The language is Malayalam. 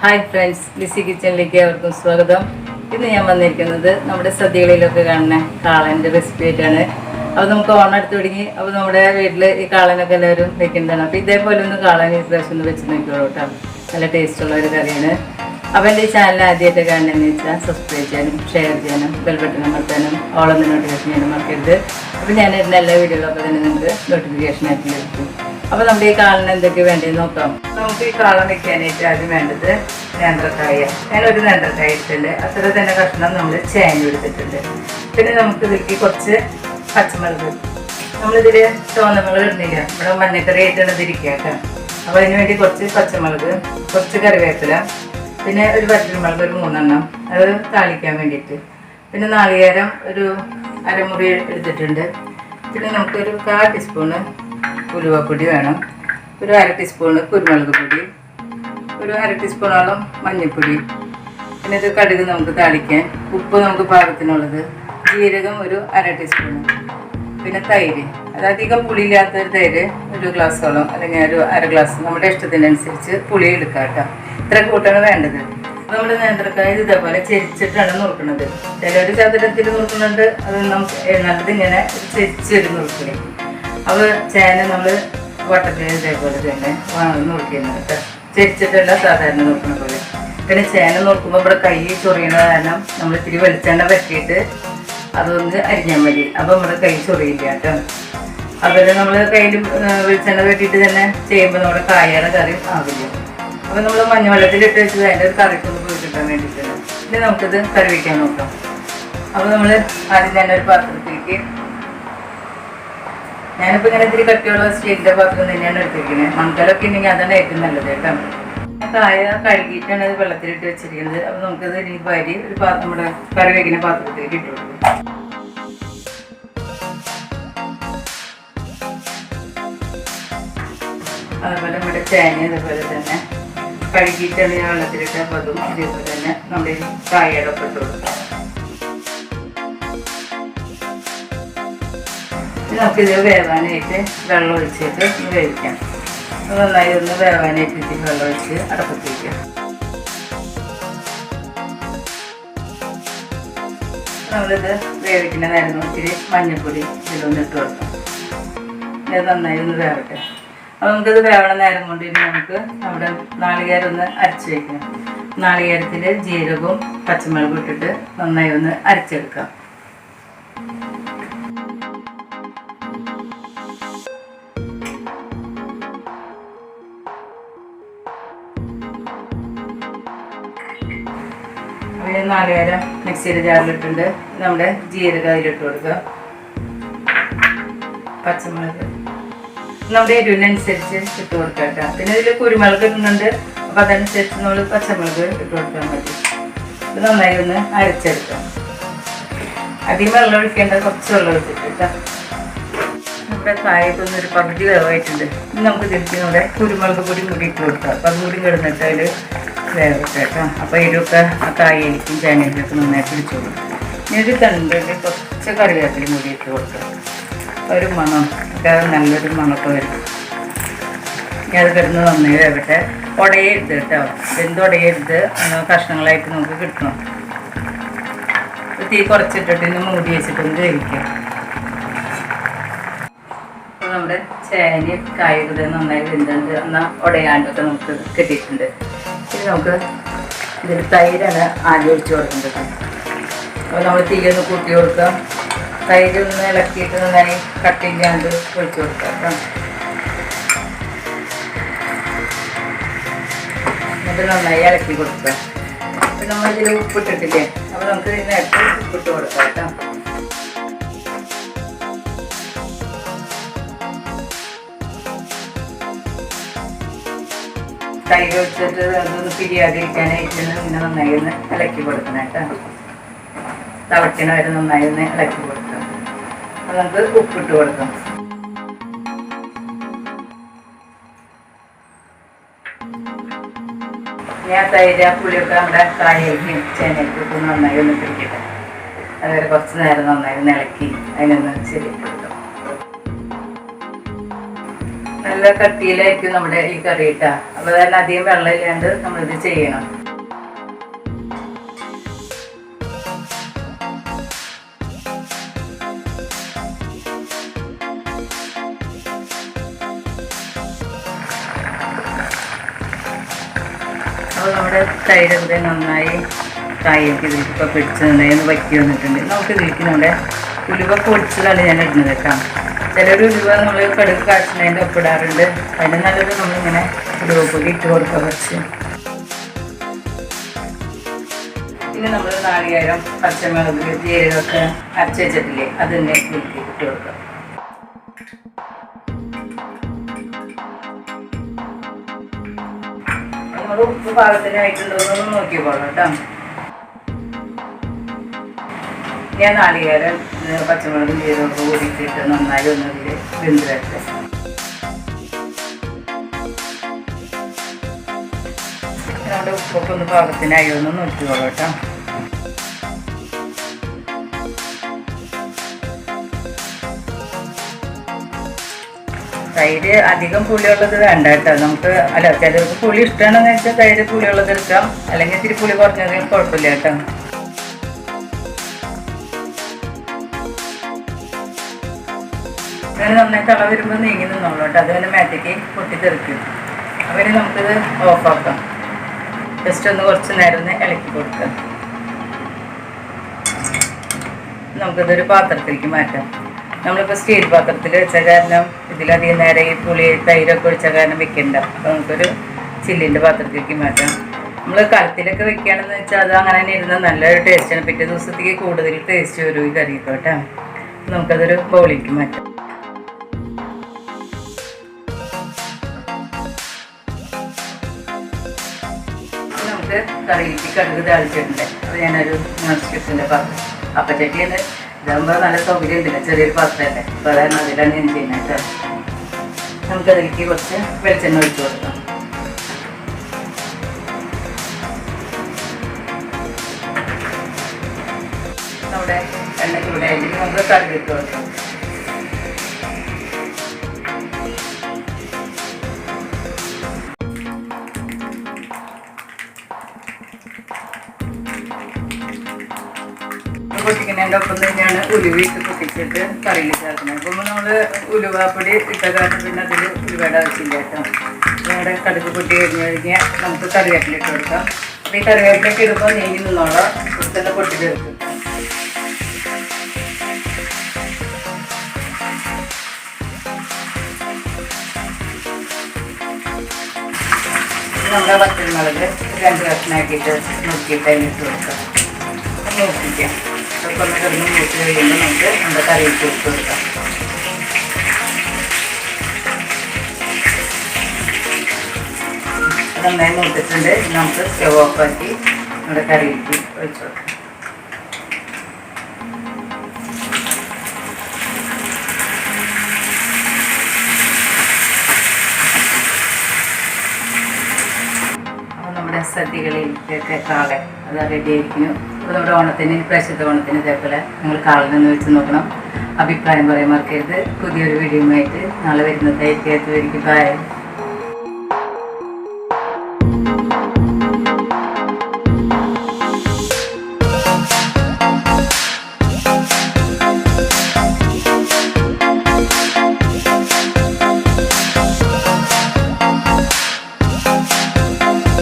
ഹായ് ഫ്രണ്ട്സ് ലിസി കിച്ചണിലേക്ക് അവർക്കും സ്വാഗതം. ഇന്ന് ഞാൻ വന്നിരിക്കുന്നത് നമ്മുടെ സദ്യകളിലൊക്കെ കാണുന്ന കാളന്റെ റെസിപ്പി ആയിട്ടാണ്. അപ്പോൾ നമുക്ക് ഓണം എടുത്ത് തുടങ്ങി. അപ്പോൾ നമ്മുടെ വീട്ടിൽ ഈ കാളനൊക്കെ എല്ലാവരും വെക്കുന്നതാണ് അപ്പോൾ ഇതേപോലെ ഒന്ന് കാളൻ ഈ പ്രാവശ്യം ഒന്ന് വെച്ച് നോക്കിയോളൂ കേട്ടോ. നല്ല ടേസ്റ്റുള്ള ഒരു കറിയാണ്. അപ്പോൾ എന്റെ ഈ ചാനൽ ആദ്യമായിട്ട് കാണണമെന്ന് വെച്ചാൽ സബ്സ്ക്രൈബ് ചെയ്യാനും ഷെയർ ചെയ്യാനും ബെൽ ബട്ടൺ അമർത്താനും ഓളം നോട്ടിഫിക്കേഷൻ ചെയ്യാനും മറക്കരുത്. അപ്പോൾ ഞാൻ എല്ലാ വീഡിയോകളൊക്കെ തന്നെ നിങ്ങൾക്ക് നോട്ടിഫിക്കേഷൻ ആയിട്ട് ലഭിക്കും. അപ്പൊ നമ്മൾ ഈ കാളിന് എന്തൊക്കെ വേണ്ടതെന്ന് നോക്കാം. നമുക്ക് ഈ കാള വെക്കാനായിട്ട് ആദ്യം വേണ്ടത് നേന്ത്രക്കായ. ഞാൻ ഒരു നേന്ത്രക്കായ ഇട്ടിട്ടുണ്ട്. അത്ര തന്നെ കഷ്ണം നമ്മൾ ചേന എടുത്തിട്ടുണ്ട്. പിന്നെ നമുക്ക് ഇതിലേക്ക് കുറച്ച് പച്ചമുളക്. നമ്മളിതിൽ ചുവന്നമുളക് ഇടുന്നില്ല. ഇവിടെ മഞ്ഞക്കറി ആയിട്ടാണ് ഇതിരിക്കുക കേട്ടോ. അപ്പോൾ അതിന് വേണ്ടി കുറച്ച് പച്ചമുളക് കുറച്ച് കറിവേപ്പില പിന്നെ ഒരു വറ്റൽമുളക് ഒരു മൂന്നെണ്ണം. അത് താളിക്കാൻ വേണ്ടിയിട്ട്. പിന്നെ നാളികേരം ഒരു അരമുറി എടുത്തിട്ടുണ്ട്. പിന്നെ നമുക്കൊരു കാ ടീസ്പൂണ് ഉലുവപ്പൊടി വേണം. ഒരു അര ടീസ്പൂൺ കുരുമുളക് പൊടി. ഒരു അര ടീസ്പൂണോളം മഞ്ഞൾപ്പൊടി. പിന്നെ ഇത് കടുക് നമുക്ക് താളിക്കാൻ. ഉപ്പ് നമുക്ക് പാകത്തിനുള്ളത്. ജീരകം ഒരു അര ടീസ്പൂൺ പിന്നെ തൈര്. അത് അധികം പുളിയില്ലാത്ത ഒരു തൈര് ഒരു ഗ്ലാസ്സോളം അല്ലെങ്കിൽ ഒരു അര ഗ്ലാസ് നമ്മുടെ ഇഷ്ടത്തിനനുസരിച്ച് പുളി എടുക്കാം കേട്ടോ. ഇത്ര കൂട്ടാണ് വേണ്ടത്. നമ്മൾ നേന്ത്രക്കായ ഇതേപോലെ ചെരിച്ചിട്ടാണ് നോക്കുന്നത് ചിലർ ചതുരത്തിൽ നോക്കുന്നുണ്ട് അത് നമുക്ക് നല്ലത് ഇങ്ങനെ ചെരിച്ചിട്ട് നുറുക്കൽ. അപ്പോൾ ചേന നമ്മൾ വട്ടത്തിൽ ഇതേപോലെ തന്നെ നുറുക്കുന്നത് കേട്ടോ. ചെരിച്ചിട്ടല്ല സാധാരണ നോക്കുന്ന പോലെ. പിന്നെ ചേന നോക്കുമ്പോൾ ഇവിടെ കൈ ചൊറിയണ കാരണം നമ്മൾ ഇത്തിരി വെളിച്ചെണ്ണ പറ്റിയിട്ട് അതൊന്ന് അരിഞ്ഞാൽ മതി. അപ്പോൾ നമ്മുടെ കൈ ചൊറിയില്ല കേട്ടോ. അതുപോലെ നമ്മൾ കയ്യിൽ വെളിച്ചെണ്ണ പറ്റിയിട്ട് തന്നെ ചെയ്യുമ്പോൾ നമ്മുടെ കായയുടെ കറി ആവില്ല. അപ്പോൾ നമ്മൾ മഞ്ഞവെള്ളത്തിൽ ഇട്ട് വെച്ചത് അതിന്റെ ഒരു കറിക്കൊന്ന് പോയി കിട്ടാൻ വേണ്ടിയിട്ടാണ്. ഇനി നമുക്കിത് കറി വയ്ക്കാൻ നോക്കാം. അപ്പോൾ നമ്മൾ ആദ്യം തന്നെ ഒരു പാത്രത്തിലേക്ക് ഞാനിപ്പോൾ ഇങ്ങനെ ഇത്തിരി കട്ടിയുള്ള സ്റ്റീലിന്റെ പാത്രം തന്നെയാണ് എടുത്തിരിക്കുന്നത്. മൺകലൊക്കെ ഉണ്ടെങ്കിൽ അതാണ് ഏറ്റവും നല്ലത് കേട്ടോ. കായ കഴുകിയിട്ടാണ് അത് വെള്ളത്തിലിട്ട് വെച്ചിരിക്കുന്നത്. അപ്പോൾ നമുക്കത് ഇനി വാരി ഒരു നമ്മുടെ കറി വയ്ക്കുന്ന പാത്രത്തിലേക്ക് ഇട്ട് കൊടുക്കും. അതുപോലെ നമ്മുടെ ചേന ഇതുപോലെ തന്നെ കഴുകിയിട്ടാണ് ഞാൻ വെള്ളത്തിലിട്ട് അപ്പോൾ അതും ഇതേപോലെ തന്നെ നമ്മുടെ കായയുടെ ഒപ്പം കൊടുക്കാം. നമുക്കിത് വേവാനായിട്ട് വെള്ളം ഒഴിച്ചിട്ട് ഇത് വേവിക്കാം. നന്നായി ഒന്ന് വേവാനായിട്ട് ഇത്തിരി വെള്ളം ഒഴിച്ച് നമ്മളിത് വേവിക്കുന്ന നേരം ഇത്തിരി മഞ്ഞൾപ്പൊടി ഇതിലൊന്ന് ഇട്ട് കൊടുക്കാം. ഇത് നന്നായി ഒന്ന് വേവട്ടെ. അപ്പോൾ നമുക്കിത് വേവണ നേരം കൊണ്ട് ഇനി നമുക്ക് നമ്മുടെ നാളികേരം ഒന്ന് അരച്ച് വയ്ക്കാം നാളികേരത്തിൽ ജീരകവും പച്ചമുളകും ഇട്ടിട്ട് നന്നായി ഒന്ന് അരച്ചെടുക്കാം. നാളികേരം മിക്സിയുടെ ജാറിലിട്ടുണ്ട് നമ്മുടെ ജീരകം അതിലിട്ട് കൊടുക്കുക. പച്ചമുളക്. നമ്മുടെ എരിവിനനുസരിച്ച് ഇട്ട് കൊടുക്കുക കേട്ടോ. പിന്നെ ഇതിൽ കുരുമുളക് ഇടുന്നുണ്ട്. അപ്പം അതനുസരിച്ച് നമ്മൾ പച്ചമുളക് ഇട്ട് കൊടുക്കാൻ മതി. ഇത് നന്നായി ഒന്ന് അരച്ചെടുക്കാം. അധികം വെള്ളം ഒഴിക്കേണ്ട കുറച്ച് വെള്ളം ഒഴിച്ചിട്ട് കേട്ടോ. നമ്മുടെ കായത്തൊന്നും ഒരു പകുതി വേവായിട്ടുണ്ട്. ഇനി നമുക്ക് തിരിച്ചിലൂടെ കുരുമുളക് പൊടി കൂടി ഇട്ട് കൊടുക്കാം. അപ്പം അതും കൂടി കിടന്നിട്ട് അതിൽ വേവട്ടെ അപ്പോൾ എരിവൊക്കെ ആ കായയിലേക്കും ചേനയിലേക്കും നന്നായി പിടിച്ചോളൂ ഇനി ഒരു തണ്ടിൽ കുറച്ച് കറിവേപ്പിലും കൂടി ഇട്ട് കൊടുക്കാം. ഒരു മണം. ഒക്കെ നല്ലൊരു മണമൊക്കെ വരും. ഇനി അത് കിടന്ന് നന്നായി വേവട്ടെ. ഉടയരുത് കേട്ടോ. എന്ത് ഉടയരുത് കഷ്ണങ്ങളായിട്ട് നമുക്ക് കിട്ടണം. തീ കുറച്ചിട്ടിട്ട് ഇന്ന് മൂടി വെച്ചിട്ടൊന്ന് വേവിക്കാം. ചേനയും കായൊക്കെ നന്നായി വെന്തുണ്ട്. എന്നാൽ ഉടയാണ്ടൊക്കെ നമുക്ക് കിട്ടിയിട്ടുണ്ട്. ഇനി നമുക്ക് ഇതിൽ തൈരാണ് ആദ്യം ഒഴിച്ചു കൊടുക്കേണ്ടത് അപ്പോൾ നമ്മൾ തീയൊന്ന് കൂട്ടി കൊടുക്കാം. തൈര് ഒന്ന് ഇളക്കിയിട്ട് നന്നായി കട്ടില്ലാണ്ട് ഒഴിച്ചു കൊടുക്കാം കേട്ടോ. എന്നിട്ട് നന്നായി ഇളക്കി കൊടുക്കുക അപ്പം നമ്മളിതിൽ ഉപ്പിട്ടിട്ടില്ലേ? അപ്പോൾ നമുക്ക് ഇതിനകത്ത് ഉപ്പിട്ട് കൊടുക്കാം കേട്ടോ. തൈര് വെച്ചിട്ട് അതൊന്ന് പിരിയാതിരിക്കാനായിട്ട് പിന്നെ നന്നായി ഒന്ന് ഇളക്കി കൊടുക്കണം കേട്ടോ. തിളക്കണ വരെ നന്നായി ഒന്ന് ഇളക്കി കൊടുക്കാം അത് നമുക്ക് ഉപ്പിട്ട് കൊടുക്കാം. ഞാൻ തൈര് ആ പുളിയൊക്കെ നമ്മുടെ കായയിലേക്കും ചേനയിലേക്കും ഒക്കെ നന്നായി ഒന്ന് പിടിക്കട്ടെ. അതുവരെ കുറച്ച് നേരം നന്നായി ഒന്ന് ഇളക്കി അതിനൊന്ന് ശരിയാക്കി നല്ല കട്ടിയിലായിരിക്കും നമ്മുടെ ഈ കറി ഇട്ട അപ്പൊ തന്നെ അധികം വെള്ളം ഇല്ലാണ്ട് നമ്മളിത് ചെയ്യണം. അപ്പോൾ നമ്മുടെ തൈര് നന്നായി കായൊക്കെ ഇതിലേക്ക് പിടിച്ച് നന്നായി ഒന്ന് വറ്റി വന്നിട്ടുണ്ട്. നമുക്ക് ഇതിലേക്ക് നമ്മുടെ ഉലുവ പൊടിച്ചതാണ് ഞാൻ ഇടുന്നത് കേട്ടോ. ചിലർ ഉലുവ നമ്മൾ കടുക്ക് കാച്ചുന്നതിന്റെ ഒപ്പിടാറുണ്ട് അതിന് നല്ലത് നമ്മളിങ്ങനെ ഉലുവ പൊടി ഇട്ട് കൊടുക്കുക കുറച്ച്. പിന്നെ നമ്മൾ നാളികേരം പച്ചമുളക് ജീരകമൊക്കെ അരച്ച് വെച്ചിട്ടില്ലേ അതിന്റെ ഇതിലേക്ക് ഇട്ട് കൊടുക്കുക. നമ്മൾ ഉപ്പ് പാകത്തിനായിട്ടുണ്ടോ എന്നൊന്ന് നോക്കിക്കോളാം കേട്ടോ. ഞാൻ നാളികേരം പച്ചമുളകും ജീരകമൊക്കെ കൂടിയിട്ടിട്ട് നന്നായി ഒന്ന് ഇതിൽ വെന്ത് വരട്ടെ നമ്മുടെ ഉപ്പൊക്കെ ഒന്ന് പാകത്തിനായി ഒന്ന് തൈര് അധികം പുളിയുള്ളത് വേണ്ട കേട്ടോ. നമുക്ക് അല്ല ചിലർക്ക് പുളി ഇഷ്ടമാണെന്ന് വെച്ചാൽ തൈര് പുളിയുള്ളത് എടുക്കാം. അല്ലെങ്കിൽ ഇത്തിരി പുളി കുറഞ്ഞത് കുഴപ്പമില്ല കേട്ടോ. അങ്ങനെ നന്നായി തള വരുമ്പോൾ നീങ്ങി നിന്നോളൂ കേട്ടോ. അതുപോലെ മാറ്റയ്ക്ക് പൊട്ടിത്തെറിക്കും. അവന് നമുക്കിത് ഓഫാക്കാം ജസ്റ്റ് ഒന്ന് കുറച്ച് നേരം ഒന്ന് ഇളക്കി കൊടുക്കാം. നമുക്കിതൊരു പാത്രത്തിലേക്ക് മാറ്റാം. നമ്മളിപ്പോൾ സ്റ്റീൽ പാത്രത്തിൽ വെച്ച കാരണം ഇതിലധികം നേരം ഈ പുളി തൈരൊക്കെ ഒഴിച്ച കാരണം വെക്കണ്ട. അപ്പോൾ നമുക്കൊരു ചില്ലിന്റെ പാത്രത്തിലേക്ക് മാറ്റാം. നമ്മൾ കലത്തിലൊക്കെ വെക്കുകയാണെന്ന് വെച്ചാൽ അത് അങ്ങനെ തന്നെ ഇരുന്നാൽ നല്ലൊരു ടേസ്റ്റാണ് പിറ്റേ ദിവസത്തേക്ക് കൂടുതൽ ടേസ്റ്റ് വരും ഈ കറിയൊക്കെ കേട്ടോ. നമുക്കതൊരു ബൗളിലേക്ക് മാറ്റാം. കറിയിലേക്ക് കടുക് താളിച്ചിട്ടുണ്ട്. അത് ഞാനൊരു നോൺ സ്റ്റിക്കിന്റെ പാത്രം അപ്പച്ചട്ടിയുണ്ട് ഇതാകുമ്പോൾ നല്ല സൗകര്യം ഉണ്ടല്ലോ ചെറിയൊരു പാത്രമല്ലേ? അപ്പോൾ അതാണ് അതിലാണ് ഞാൻ ചെയ്യുന്നത് കേട്ടോ. നമുക്കതിലേക്ക് കുറച്ച് വെളിച്ചെണ്ണ ഒഴിച്ചു കൊടുക്കാം. നമ്മുടെ എണ്ണ ചൂടായിട്ട് നമുക്ക് കടുക് ഇട്ട് കൊടുക്കാം. പൊട്ടിക്കുന്നതിന്റെ ഒപ്പം തന്നെയാണ് ഉലുവ ഇട്ട് പൊട്ടിച്ചിട്ട് കറിയിൽ ചേർക്കുന്നത്. അപ്പം നമ്മൾ ഉലുവാപ്പൊടി ഇട്ട കാരണം പിന്നെ അതിൽ ഉലുവയുടെ ആവശ്യമില്ല കേട്ടോ. നമ്മുടെ കടുക് പൊട്ടി കഴിഞ്ഞ് കഴിഞ്ഞാൽ നമുക്ക് കറിവേപ്പില ഇട്ട് കൊടുക്കാം. അപ്പോൾ ഈ കറിവേപ്പിലൊക്കെ ഇടുമ്പോൾ നീങ്ങി നിന്നോളാം തന്നെ പൊട്ടി ചേർക്കും നമ്മുടെ പച്ചമുളക് രണ്ട് കഷ്ണമാക്കിയിട്ട് നോക്കിയിട്ട് അതിലിട്ട് കൊടുക്കാം. നോക്കിക്കാം. അതൊക്കെ ഒന്ന് കിടന്ന് മൂത്ത് കഴിയുമ്പോൾ നമുക്ക് നമ്മുടെ കറിയിലേക്ക് ഇട്ട് കൊടുക്കാം നന്നായി മൂത്തിട്ടുണ്ട് നമുക്ക് സ്റ്റവ് ഓഫാക്കി നമ്മുടെ കറിയിലേക്ക് ഒഴിച്ചു കൊടുക്കാം സദ്യകളിലേക്കൊക്കെ കാളെ അത് റെഡി ആയിരിക്കുന്നു അപ്പോൾ നമ്മുടെ ഓണത്തിന് പ്രശസ്ത ഓണത്തിന് ഇതേപോലെ നിങ്ങൾ കാളനൊന്ന് വെച്ച് നോക്കണം. അഭിപ്രായം പറയാൻ മറക്കരുത്. പുതിയൊരു വീഡിയോ ആയിട്ട് നാളെ വരുന്നതായിരിക്കും എനിക്ക് ബായ്